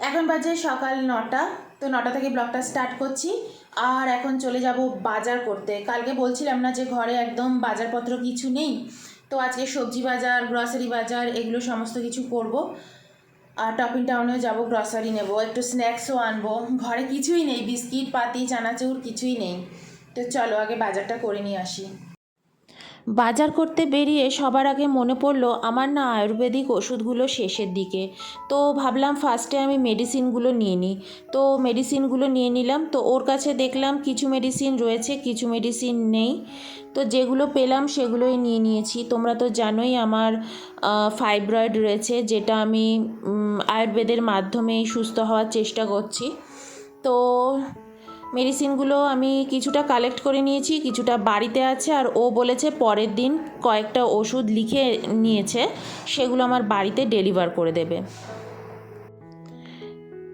এখন বাজে সকাল নটা, তো নটা থেকে ব্লগটা স্টার্ট করছি। আর এখন চলে যাব বাজার করতে। কালকে বলছিলাম না যে ঘরে একদম বাজারপত্র কিছু নেই, তো আজকে সবজি বাজার গ্রসারি বাজার, এগুলো সমস্ত কিছু করব। আর টপিং টাউনেও যাব গ্রসারি নেব, একটু স্ন্যাক্সও আনব। ঘরে কিছুই নেই, বিস্কিট, পাতি, চানাচুর কিছুই নেই। তো চলো আগে বাজারটা করে নিয়ে আসি। বাজার করতে বেরিয়ে সবার আগে মনে পড়ল আমার না আয়ুর্বেদিক ওষুধগুলো শেষের দিকে। তো ভাবলাম ফার্স্টে আমি মেডিসিনগুলো নিয়ে নিই। তো মেডিসিনগুলো নিয়ে নিলাম, তো ওর কাছে দেখলাম কিছু মেডিসিন রয়েছে, কিছু মেডিসিন নেই। তো যেগুলো পেলাম সেগুলোই নিয়ে নিয়েছি। তোমরা তো জানোই আমার ফাইব্রয়েড রয়েছে, যেটা আমি আয়ুর্বেদের মাধ্যমেই সুস্থ হওয়ার চেষ্টা করছি। তো মেডিসিনগুলো আমি কিছুটা কালেক্ট করে নিয়েছি, কিছুটা বাড়িতে আছে আর ও বলেছে পরের দিন কয়েকটা ওষুধ লিখে নিয়েছে, সেগুলো আমার বাড়িতে ডেলিভার করে দেবে।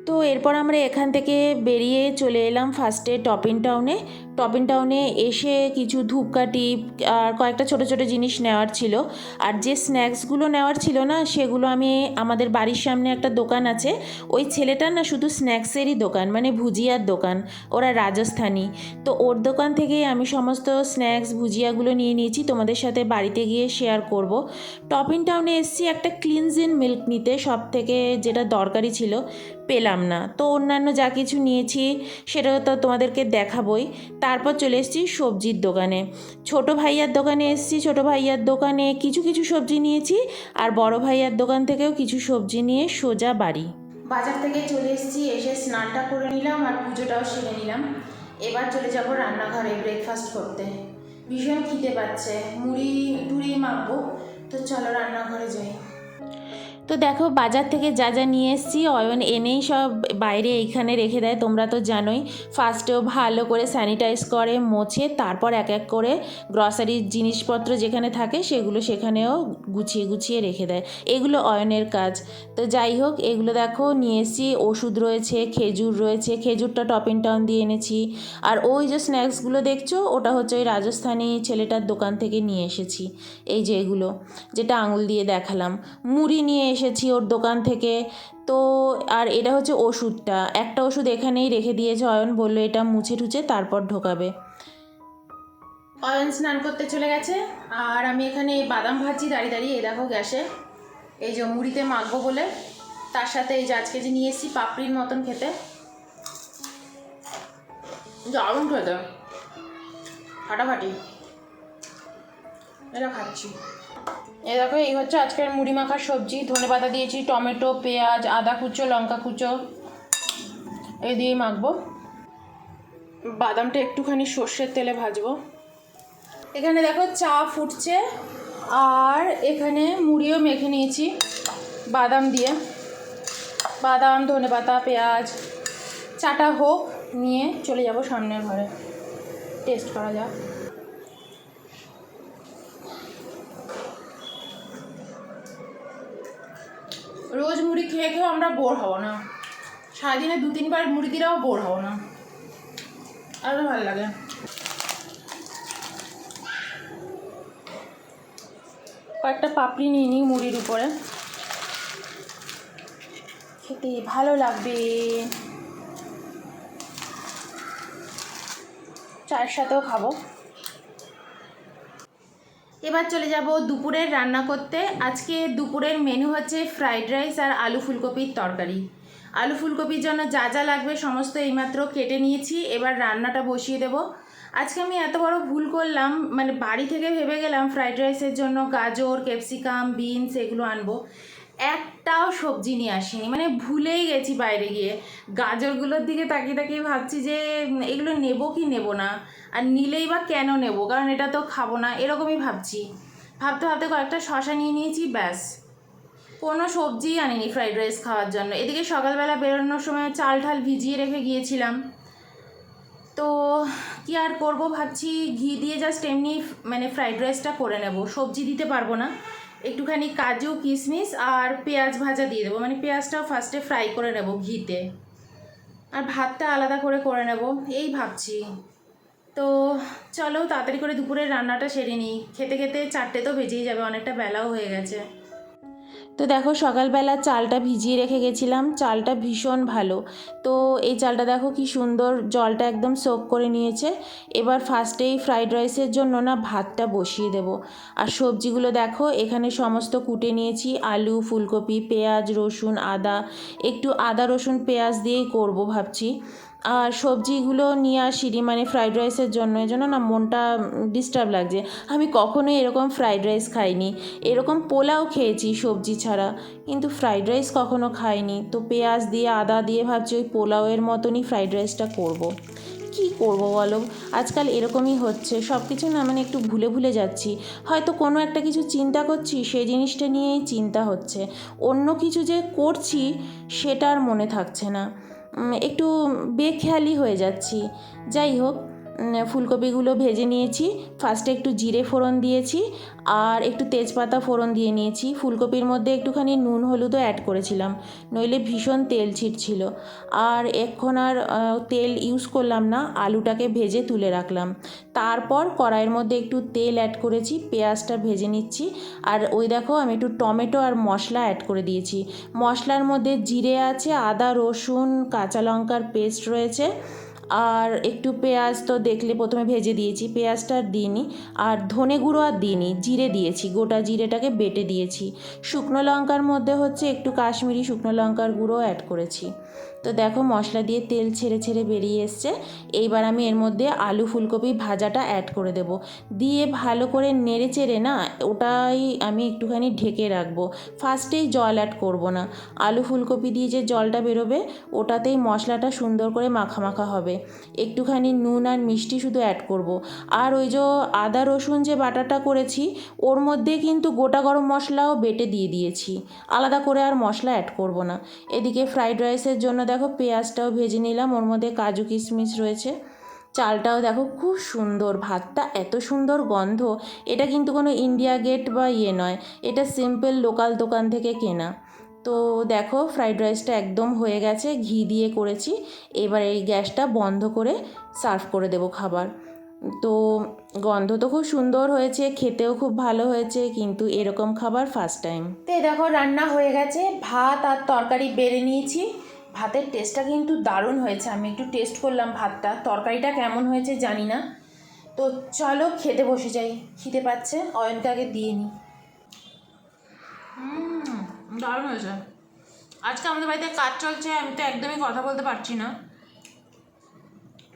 তো এরপর আমরা এখান থেকে বেরিয়ে চলে এলাম ফার্স্টে টপিন টাউনে। টপিন টাউনে এসে কিছু ধূপকাঠি আর কয়েকটা ছোট ছোট জিনিস নেওয়ার ছিল। আর যে স্ন্যাক্সগুলো নেওয়ার ছিল না, সেগুলো আমি আমাদের বাড়ির সামনে একটা দোকান আছে। ওই ছেলেটার না শুধু স্ন্যাক্সেরই দোকান মানে ভুজিয়ার দোকান। ওরা রাজস্থানী। তো ওর দোকান থেকেই আমি সমস্ত স্ন্যাক্স ভুজিয়াগুলো নিয়ে নিয়েছি। তোমাদের সাথে বাড়িতে গিয়ে শেয়ার করব। টপিন টাউনে এসেছি একটা ক্লিনজিন মিল্ক নিতে সব থেকে যেটা দরকারি ছিল, পেলাম না। তো অন্যান্য যা কিছু নিয়েছি, সেটা তো তোমাদেরকে দেখাবই। তারপর চলে এসেছি সবজির দোকানে। ছোট ভাইয়ার দোকানে এসেছি, ছোট ভাইয়ার দোকানে কিছু কিছু সবজি নিয়েছি আর বড় ভাইয়ার দোকান থেকেও কিছু সবজি নিয়ে সোজা বাড়ি। বাজার থেকে চলে এসেছি, এসে স্নানটা করে নিলাম আর পুজোটাও সেরে নিলাম। এবার চলে যাব রান্নাঘরে ব্রেকফাস্ট করতে। ভীষণ খিদে পাচ্ছে, মুড়ি, টুড়ি মাখবো। তো চলো রান্নাঘরে যাই। তো দেখো, বাজার থেকে যা যা নিয়ে এসেছি, অয়ন এনেই সব বাইরে এইখানে রেখে দেয়, তোমরা তো জানোই। ফার্স্টেও ভালো করে স্যানিটাইজ করে, মোছে, তারপর এক এক করে গ্রসারির জিনিসপত্র যেখানে থাকে, সেগুলো সেখানেও গুছিয়ে গুছিয়ে রেখে দেয়। এগুলো অয়নের কাজ। তো যাই হোক, এগুলো দেখো, নিয়ে এসেছি, ওষুধ রয়েছে, খেজুর রয়েছে, খেজুরটা টপিন টাউন দিয়ে এনেছি। আর ওই যে স্ন্যাক্সগুলো দেখছ, ওটা হচ্ছে ওই রাজস্থানী ছেলেটার দোকান থেকে নিয়ে এসেছি। এই যে এগুলো, যেটা আঙুল দিয়ে দেখালাম। মুড়ি নিয়ে এসেছি ওর দোকান থেকে। তো আর এটা হচ্ছে ওষুধটা। একটা ওষুধ এখানেই রেখে দিয়েছে অয়ন, বলল এটা মুছে টুছে তারপর ঢোকাবে। অয়ন স্নান করতে চলে গেছে। আর আমি এখানে এই বাদাম ভাজছি দাঁড়িয়ে দাঁড়িয়ে এই দেখো গ্যাসে। এই যে মুড়িতে মাখবো বলে। তার সাথে এই যে আজকে যে নিয়ে এসেছি পাপড়ির মতন খেতে। দারুণ খেতে। ফাটাফাটি। এটা খাচ্ছি। এই দেখো, এই হচ্ছে আজকের মুড়ি মাখার সবজি। ধনে পাতা দিয়েছি, টমেটো, পেঁয়াজ, আদা কুচো, লঙ্কা কুচো। এই দিয়ে মাখবো। বাদামটা একটুখানি সর্ষের তেলে ভাজবো। এখানে দেখো চা ফুটছে, আর এখানে মুড়িও মেখে নিয়েছি বাদাম দিয়ে। বাদাম, ধনে পাতা, পেঁয়াজ, চাটা হোক, নিয়ে চলে যাব সামনের ঘরে। টেস্ট করা যাক রোজ মুড়ি খেয়ে খেয়েও আমরা বোর হব না। সারাদিনে দু তিনবার মুড়ি দিলেও বোর হব না। আরও ভালো লাগে। কয়েকটা পাপড়ি নিয়ে নিই মুড়ির উপরে। খেতে ভালো লাগবে। চায়ের সাথেও খাব। এবার চলে যাব দুপুরের রান্না করতে। আজকে দুপুরের মেনু হচ্ছে ফ্রাইড রাইস আর আলু ফুলকপির তরকারি। আলু ফুলকপির জন্য যা যা লাগবে সমস্ত এইমাত্র কেটে নিয়েছি। এবার রান্নাটা বসিয়ে দেব। আজকে আমি এত বড় ভুল করলাম মানে বাড়ি থেকে ভেবে গেলাম ফ্রাইড রাইসের জন্য গাজর ক্যাপসিকাম বিনস এগুলো আনব। একটাও সবজি নিয়ে আসিনি। মানে ভুলেই গেছি বাইরে গিয়ে। গাজরগুলোর দিকে তাকিয়ে তাকিয়ে ভাবছি যে এগুলো নেব কি নেব না? আর নিলেই বা কেন নেব? কারণ এটা তো খাব না, এরকমই ভাবছি। ভাবতে ভাবতে কয়েকটা শশা নিয়ে নিয়েছি, ব্যাস। কোনো সবজিই আনিনি ফ্রাইড রাইস খাওয়ার জন্য। এদিকে সকালবেলা বেরোনোর সময় চাল ঠাল ভিজিয়ে রেখে গিয়েছিলাম। তো কি আর করব ভাবছি, ঘি দিয়ে জাস্ট এমনি মানে ফ্রাইড রাইসটা করে নেব। সবজি দিতে পারব না। একটুখানি কাজু, কিশমিশ আর পেঁয়াজ ভাজা দিয়ে দেবো। মানে পেঁয়াজটাও ফার্স্টে ফ্রাই করে নেব ঘিতে। আর ভাতটা আলাদা করে করে নেব, এই ভাবছি। তো চলো তাড়াতাড়ি করে দুপুরের রান্নাটা সেরে নিই। খেতে খেতে চারটে তো বেজেই যাবে, অনেকটা বেলাও হয়ে গেছে। তো দেখো সকালবেলা চালটা ভিজিয়ে রেখে গেছিলাম। চালটা ভীষণ ভালো। তো এই চালটা দেখো কি সুন্দর জলটা একদম সোক করে নিয়েছে। এবার ফার্স্টেই ফ্রাইড রাইসের জন্য না ভাতটা বসিয়ে দেব। আর সবজিগুলো দেখো, এখানে সমস্ত কুটে নিয়েছি। আলু, ফুলকপি, পেঁয়াজ, রসুন, আদা, একটু আদা, রসুন, পেঁয়াজ দিয়েই করব ভাবছি। আর সবজিগুলো নিয়ে আসিনি মানে ফ্রাইড রাইসের জন্য, এই জন্য না মনটা ডিস্টার্ব লাগছে। আমি কখনোই এরকম ফ্রাইড রাইস খাইনি। এরকম পোলাও খেয়েছি সবজি ছাড়া, কিন্তু ফ্রাইড রাইস কখনো খাইনি। তো পেঁয়াজ দিয়ে, আদা দিয়ে ভাবছি ওই পোলাওয়ের মতনই ফ্রাইড রাইসটা করব। কি করব বলো? আজকাল এরকমই হচ্ছে। সব কিছু না মানে একটু ভুলে ভুলে যাচ্ছি। হয়তো কোনো একটা কিছু চিন্তা করছি, সেই জিনিসটা নিয়েই চিন্তা হচ্ছে। অন্য কিছু যে করছি সেটা আর মনে থাকছে না। একটু বেখেয়ালি হয়ে যাচ্ছি। যাই হোক ফুলকপিগুলো ভেজে নিয়েছি। ফার্স্টে একটু জিরে ফোড়ন দিয়েছি আর একটু তেজপাতা ফোড়ন দিয়ে নিয়েছি। ফুলকপির মধ্যে একটুখানি নুন, হলুদও অ্যাড করেছিলাম। নইলে ভীষণ তেল ছিটছিল। আর এখন আর তেল ইউজ করলাম না, আলুটাকে ভেজে তুলে রাখলাম। তারপর কড়াইয়ের মধ্যে একটু তেল অ্যাড করেছি, পেঁয়াজটা ভেজে নিচ্ছি। আর ওই দেখো, আমি একটু টমেটো আর মশলা অ্যাড করে দিয়েছি। মশলার মধ্যে জিরে আছে, আদা, রসুন, কাঁচা লঙ্কার পেস্ট রয়েছে। আর একটু পেঁয়াজ তো দেখলে প্রথমে ভেজে দিয়েছি। পেঁয়াজটা আর দিইনি। আর ধনে গুঁড়ো আর দিইনি। জিরে দিয়েছি। গোটা জিরেটাকে বেটে দিয়েছি। শুকনো লঙ্কার মধ্যে হচ্ছে একটু কাশ্মীরি শুকনো লঙ্কার গুঁড়ো অ্যাড করেছি। তো দেখো মশলা দিয়ে তেল ছেড়ে ছেড়ে বেরিয়ে এসছে। এইবার আমি এর মধ্যে আলু ফুলকপি ভাজাটা অ্যাড করে দেব। দিয়ে ভালো করে নেড়ে চেড়ে না, ওটাই আমি একটুখানি ঢেকে রাখব। ফার্স্টেই জল অ্যাড করব না। আলু ফুলকপি দিয়ে যে জলটা বেরোবে, ওটাতেই মশলাটা সুন্দর করে মাখা মাখা হবে। একটুখানি নুন আর মিষ্টি শুধু অ্যাড করব। আর ওই যে আদা, রসুন যে বাটাটা করেছি, ওর মধ্যে কিন্তু গোটা গরম মশলাও বেটে দিয়ে দিয়েছি। আলাদা করে আর মশলা অ্যাড করব না। এদিকে ফ্রাইড রাইসের জন্য দেখো পেঁয়াজটাও ভেজে নিলাম, ওর মধ্যে কাজু কিশমিশ রয়েছে। চালটাও দেখো খুব সুন্দর, ভাতটা এত সুন্দর গন্ধ, এটা কিন্তু কোনো ইন্ডিয়া গেট বা ইয়ে নয়, এটা সিম্পল লোকাল দোকান থেকে কেনা। তো দেখো ফ্রাইড রাইসটা একদম হয়ে গেছে, ঘি দিয়ে করেছি, এবার এই গ্যাসটা বন্ধ করে সার্ভ করে দেবো খাবার। তো গন্ধ তো খুব সুন্দর হয়েছে, খেতেও খুব ভালো হয়েছে, কিন্তু এরকম খাবার ফার্স্ট টাইম তো দেখো রান্না হয়ে গেছে, ভাত আর তরকারি বেড়ে নিয়েছি। ভাতের টেস্টটা কিন্তু দারুণ হয়েছে। আমি একটু টেস্ট করলাম ভাতটা। তরকারিটা কেমন হয়েছে জানি না। তো চলো খেতে বসে যাই। খিদে পাচ্ছে, অয়নকে আগে দিয়ে নিই দারুণ হয়েছে। আজকে আমাদের বাড়িতে কাজ চলছে, আমি তো একদমই কথা বলতে পারছি না।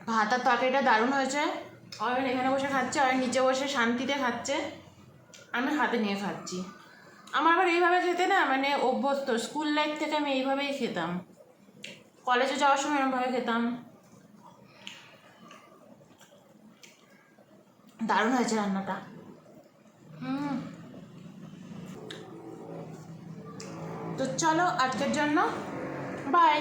ভাত আর তরকারিটা দারুণ হয়েছে। অয়ন এখানে বসে খাচ্ছে, অয়ন নিচে বসে শান্তিতে খাচ্ছে। আমি হাতে নিয়ে খাচ্ছি। আমার আবার এইভাবে খেতে না মানে অভ্যস্ত। স্কুল লাইফ থেকে আমি এইভাবেই খেতাম। কলেজে যাওয়ার সময় এরকমভাবে খেতাম। দারুণ হয়েছে রান্নাটা। তো চলো আজকের জন্য বাই